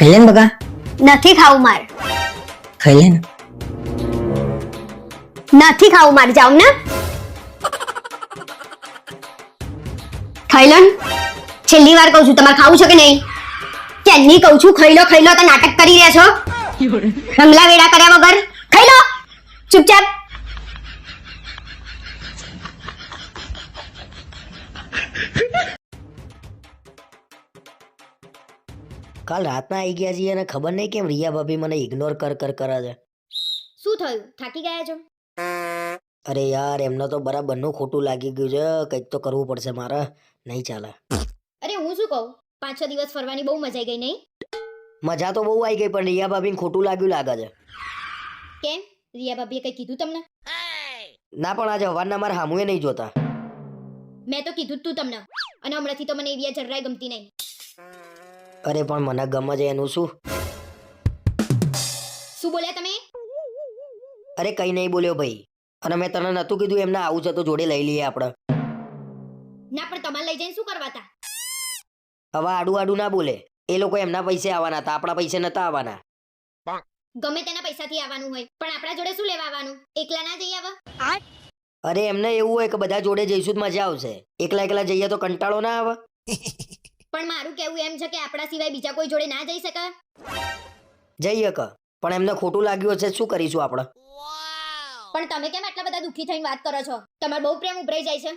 ખાઈ લે ને બકા નથી ખાવું માર. ખાઈ લે ને નથી ખાવું માર જાવ ને. ખાઈ લો. છેલ્લી વાર કહું છું તમારે ખાવું છે કે નહીં? ક્યાંની કહું છું ખાઈ લો ખાઈ લો તો નાટક કરી રહ્યા છો. રંગલા વેડા કર્યા વગર. ખાઈ લો. ચૂપચાપ. કાલ રાતના આવી ગયા છીએ અને ખબર નહીં કેમ રિયા ભાભી મને ઇગ્નોર કર કર કરે છે. શું થયું? થાકી ગયા છો? અરે યાર એમને તો બરાબરનું ખોટું લાગી ગયું છે. કંઈક તો કરવું પડશે મારે. નહીં ચાલે. અરે હું શું કહું? પાંચ છ દિવસ ફરવાની બહુ મજા આવી ગઈ નહીં? મજા તો બહુ આવી ગઈ પણ રિયા ભાભીને ખોટું લાગ્યું લાગે છે. કેમ? રિયા ભાભીએ કઈ કીધું તમને? ના પણ આજે હવારના મારા હામુએ નહીં જોતા. મેં તો કીધું તું તમને. અને હમણાંથી તો મને એવી જરાય ગમતી નહીં. અરે પણ મને ગમે છે એનું શું? શું બોલ્યા તમે? અરે કઈ નહીં બોલ્યો ભાઈ. અને મેં તને નતું કીધું એમને આવું છે તો જોડે લઈ લઈએ આપણે. ના પણ તમારે લઈ જઈને શું કરવા હતા હવે આડું આડું ના બોલે. એ લોકો એમના પૈસે આવવાના હતા આપણા પૈસે નતા આવવાના. ગમે તેના પૈસાથી આવવાનું હોય પણ આપણા જોડે શું લેવા આવવાનું? એકલા ના જઈ આવા અરે એમને એવું હોય કે બધા જોડે જઈશું તો મજા આવશે. એકલા એકલા જઈએ તો કંટાળો ના આવે. પણ મારું કેવું એમ છે કે આપણા સિવાય બીજા કોઈ જોડે ના જઈ શકે જઈ હક પણ એમને ખોટું લાગ્યું હશે શું કરીશું આપણે? પણ તમે કેમ આટલા બધા દુઃખી થઈને વાત કરો છો? તમારો બહુ પ્રેમ ઉભરાઈ જાય છે.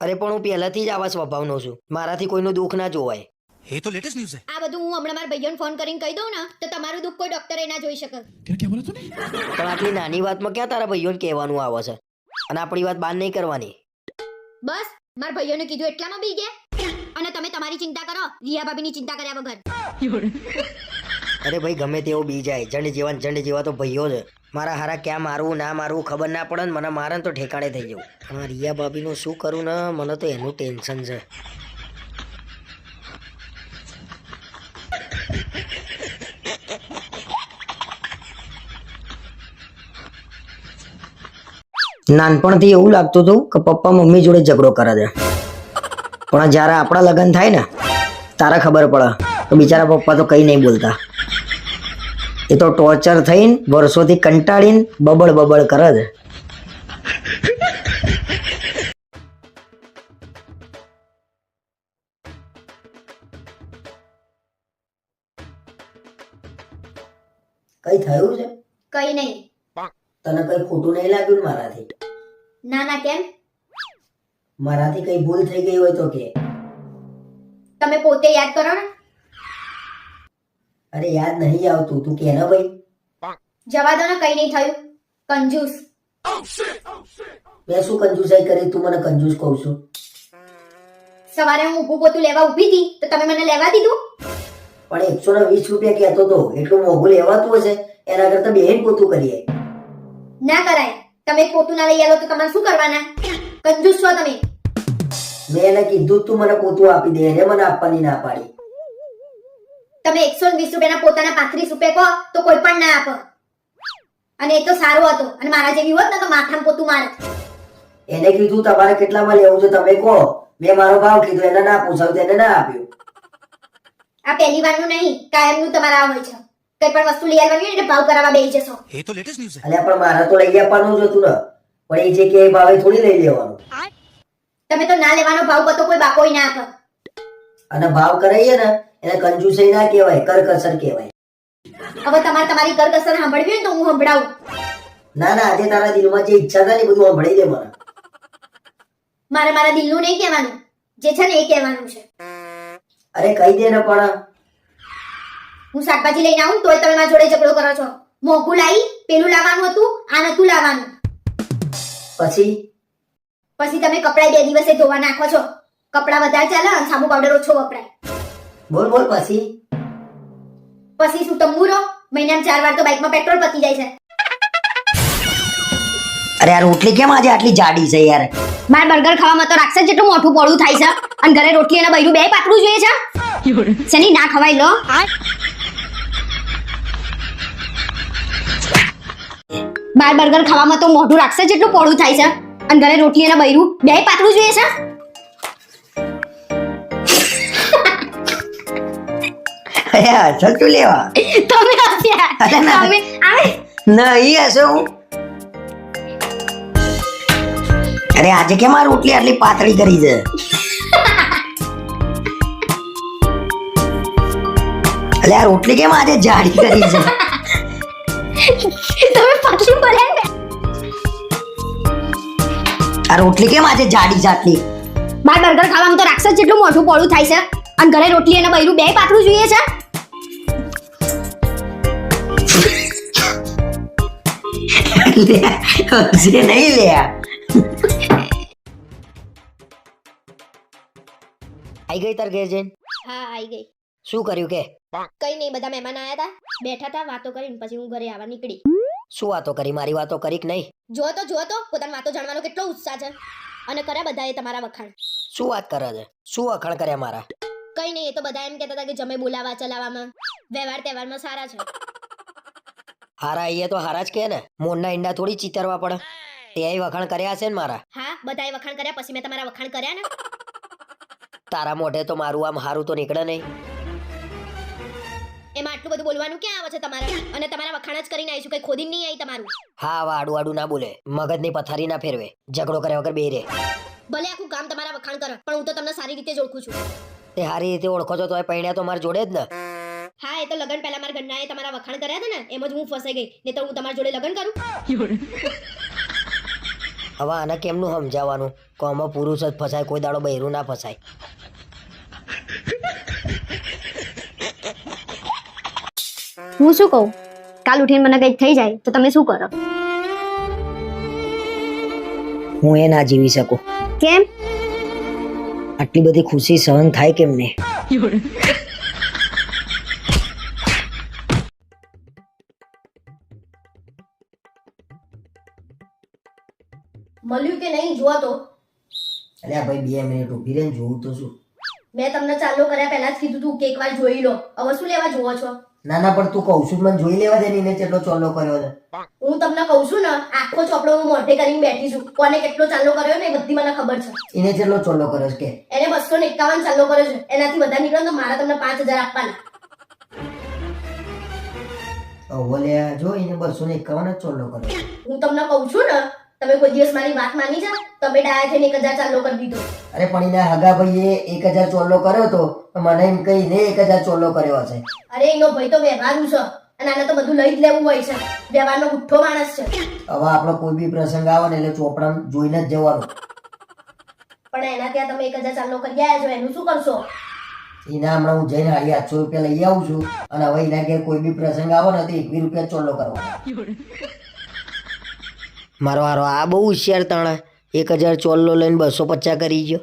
અરે પણ હું પહેલાથી જ આવા સ્વભાવનો છું. મારાથી કોઈનું દુઃખ ના જોવાય. એ તો લેટેસ્ટ ન્યૂઝ છે. આ બધું હું હમણાં મારા ભાઈઓને ફોન કરીને કહી દઉં ને તો તમારું દુઃખ કોઈ ડોક્ટરે ના જોઈ શકે. તે કે બોલતો ને? પણ આટલી નાની વાતમાં ક્યાં તારા ભાઈઓને કહેવાનું આવે છે? અને આપણી વાત બાન નહીં કરવાની. બસ મારા ભાઈઓને કીધું એટલામાં બી ગયા. અને તમે તમારી ચિંતા કરો રિયા ભાભીની ચિંતા કર્યા વગર. અરે ભાઈ, ગમે તેવો બી જાય. જંડ જેવા જંડ જેવા તો ભાઈઓ છે મારા હારા ક્યાં મારવું, ના મારવું, ખબર ના પડે ને મને મારે તો ઠેકાણે થઈ જવું. હા રિયા ભાભીનું શું કરું ને, મને તો એનું ટેન્શન છે. નાનપણથી એવું લાગતું હતું કે પપ્પા મમ્મી જોડે ઝઘડો કરે છે. પણ જ્યારે આપણા લગ્ન થાય ને તારે ખબર પડે તો બિચારા પપ્પા તો કંઈ નહીં બોલતા. એ તો ટોર્ચર થઈને વર્ષોથી કંટાળીને બબડ બબડ કરે છે. કઈ થયું છે? કઈ નહીં. તને કઈ ખોટું નહીં લાગ્યું મારાથી? ના ના કેમ? મારાથી કઈ ભૂલ થઈ ગઈ હોય તો કે. તમે પોતે યાદ કરો ને. અરે યાદ નહીં આવતું. તું કે ને ભાઈ? જવા દો ને કઈ નહીં થયું. કંજૂસ. મેં શું કંજુસાઈ કરી? તું મને કંજૂસ કહું છું. સવારે હું ઊભું પોતું લેવા ઊભી હતી તો તમે મને લેવા દીધું? પણ એકસો ને વીસ રૂપિયા કહેતો તો. એટલું મોઘું લેવાતું હશે એના કરતા બેન પોતું કરીએ. ના કરાય. તમે પોતું ના લઈ આવો તો તમારે શું કરવાના? કંજૂસ છો તમે. મેં એને કીધું તું મને પોતું આપી દે એને મને આપવાની ના પાડી. તમે એકસો વીસ રૂપિયાના પોતાના પાંત્રીસ રૂપિયા કહો તો કોઈ પણ ના આપો. અને એ તો સારું હતું અને મારા જેવી હોત ને તો માથામાં પોતું મારે. એને કીધું તમારે કેટલામાં લેવું છે તમે કહો. મેં મારો ભાવ કીધો એને ના પૂછાવ્યું એને ના આપ્યું. આ પહેલી વારનું નહીં કાયમનું તમારા હોય છે. કઈ પણ વસ્તુ લઈ આવવાની ને ભાવ કરાવવા બેસી જશો. એ તો લેટેસ્ટ ન્યૂઝ છે. અલ્યા પણ મારા તો લઈ આપવાનું જ હતું ને. પણ એ જે કે ભાવે થોડી લઈ લેવાનું. તમે તો ના લેવાનો ભાવ કતો કોઈ બાકોય ના કર અને ભાવ કરાઈએ ને એને કંજુસાઈ ના કહેવાય કરકસર કહેવાય. હવે તમારે તમારી કરકસર સાંભળવી હોય તો હું સંભળાવું. ના ના આજે તારા દિલમાં જે ઈચ્છા થાય ને બધું સાંભળી દે મને. મારે મારા દિલનું નહીં કહેવાનું જે છે ને એ કહેવાનું છે. અરે કહી દે ને પણ. હું શાકભાજી લઈને આવું તોય તમે મારા જોડે ઝઘડો કરો છો. મોંઘું લાવી પેલું લાવવાનું હતું આ નતું લાવવાનું. પછી? પછી તમે કપડાં બે દિવસે ધોવા નાખો છો. કપડાં વધારે ચાલે અને સાબુ પાવડર ઓછો વપરાય. બોલ બોલ પછી? પછી શું તંબુરો મહિનામાં ચાર વાર તો બાઇકમાં પેટ્રોલ પતી જાય છે. અરે યાર રોટલી કેમ આજે આટલી જાડી છે યાર? માર બર્ગર ખાવામાં તો રાક્ષસ જેટલું મોટું પોળું થાય છે. અને ઘરે રોટલી અને બૈરું બે પાતળું જોઈએ છે. શેની ના ખવાય લો. બાર બર્ગર ખાવામાં તો મોઢું રાક્ષસ જેટલું પોળું થાય છે. અને ઘરે રોટલી અને બૈરું. બે પાતળું જોઈએ છે. અરે અસલ તું લેવા. તમે હસ્યા તમે આવે. નહીં હશે હું અરે આજે કેમ આ રોટલી આટલી પાતળી કરી છે? અલે આ રોટલી કેમ આજે જાડી કરી છે? તમે પાછું આ રોટલી કેમ આજે જાડી જાટલી? બાર બર્ગર ખાવામાં તો રાક્ષસ જેટલું મોઢું પોળું થાય છે. અને ઘરે રોટલી અને બૈરું બે પાથરું જોઈએ છે? નહીં લ્યા આઈ ગઈ તાર ઘેર જઈને? હા આવી ગઈ. શું કર્યું કે? કઈ નહીં બધા મહેમાન આયા હતા બેઠા હતા વાતો કરીને પછી હું ઘરે આવવા નીકળી. શું વાતો કરી? મારી વાતો કરી કે નહીં? જો તો જો તો પોતાની વાતો જાણવાનો કેટલો ઉત્સાહ છે. અને કર્યા બધાએ તમારા વખાણ. શું વાત કરે છે? શું વખાણ કર્યા મારા? કઈ નહીં એ તો બધા એમ કહેતા હતા કે જમે બોલાવા ચલાવવામાં. વ્યવહાર તહેવારમાં સારા છે. હારા અહીંયા તો હારા જ કે ને. મોરના ઈંડા થોડી ચીતરવા પડે. તે વખાણ કર્યા છે ને મારા? હા બધાએ વખાણ કર્યા પછી મેં તમારા વખાણ કર્યા ને? તારા મોઢે તો મારું આમ હારું તો નીકળે નહીં. એમાં આટલું બધું બોલવાનું ક્યાં આવે છે તમારે? અને તમારા વખાણ જ કરીને આવીશું કઈ ખોદી નહીં આવી તમારું. હા આવા આડું આડું ના બોલે. મગજની પથારી ના ફેરવે. ઝઘડો કર્યા વગર બે રે ભલે આખું ગામ તમારા વખાણ કરે પણ હું તો તમને સારી રીતે જ ઓળખું છું. તે સારી રીતે ઓળખો છો તો એ પૈણ્યા તો મારા જોડે જ ને. હા એ તો લગન પહેલા મારા ઘરનાએ તમારા વખાણ કર્યા હતા ને એમ જ હું ફસાઈ ગઈ. નહીં તો હું તમારા જોડે લગન કરું. હવે આને કેમનું સમજાવવાનું? કોમો પુરુષ જ ફસાય કોઈ દાડો બહેરું ના ફસાય. હું શું કહું? કાલ ઉઠીને મને કંઈક થઈ જાય તો તમે શું કરો? હું એ ના જીવી શકું. કેમ? આટલી બધી ખુશી સહન થાય કેમ ને? મળ્યું કે નહીં જુઓ તો? અલ્યા ભાઈ બે મિનિટ ઊભી રહીને જોઉં તો શું? મેં તમને ચાલુ કર્યા પહેલા જ કીધું તું કે એકવાર જોઈ લો. હવે શું લેવા જોવો છો? ના ના પણ તું કહું મને જોઈ લેવા દે ને કેટલો ચોલ્લો કર્યો છે. હું તમને કહું છું ને આખો ચોપડો હું મોઢે કરીને બેઠી છું. કોને કેટલો ચાલો કર્યો ને એ બધી મને ખબર છે. એને કેટલો ચોલ્લો કર્યો છે કે? એને બસો ને એકાવન ચાલો કર્યો છે. એનાથી વધારે નીકળે તો મારા તમને પાંચ હજાર આપવાના. હવે લે જો એને બસો ને એકાવન જ ચોલ્લો કર્યો હું તમને કહું છું ને તમે કોઈ દિવસ મારી વાત માની જા તમે ડાયા થઈને એક હજાર ચાલો કરી દીધો. અરે પણ એના હગા ભાઈએ એક હજાર ચોલ્લો કર્યો તો મને એમ કહીને એક હજાર ચોલ્લો કર્યો છે અરે એનો ભાઈ તો વ્યવહારુ છે અને આને તો બધું લઈ જ લેવું હોય છે. વ્યવહારનો ગુઠ્ઠો માણસ છે. હવે આપણો કોઈ બી પ્રસંગ આવે ને એટલે ચોપડા જોઈને જ જવાનું. પણ એના ત્યાં તમે એક હજાર ચાલો કરી આવ્યા છો એનું શું કરશો? એના હમણાં હું જઈને હાડી આઠસો રૂપિયા લઈ આવું છું અને હવે એના ઘેર કોઈ બી પ્રસંગ આવે ને તો બી રૂપિયા ચોલ્લો કરવાનો. મારો હારો આ બહુ હોશિયાર તાણા. એક હજાર ચોલ્લો લઈને બસો પચાસ કરી ગયો.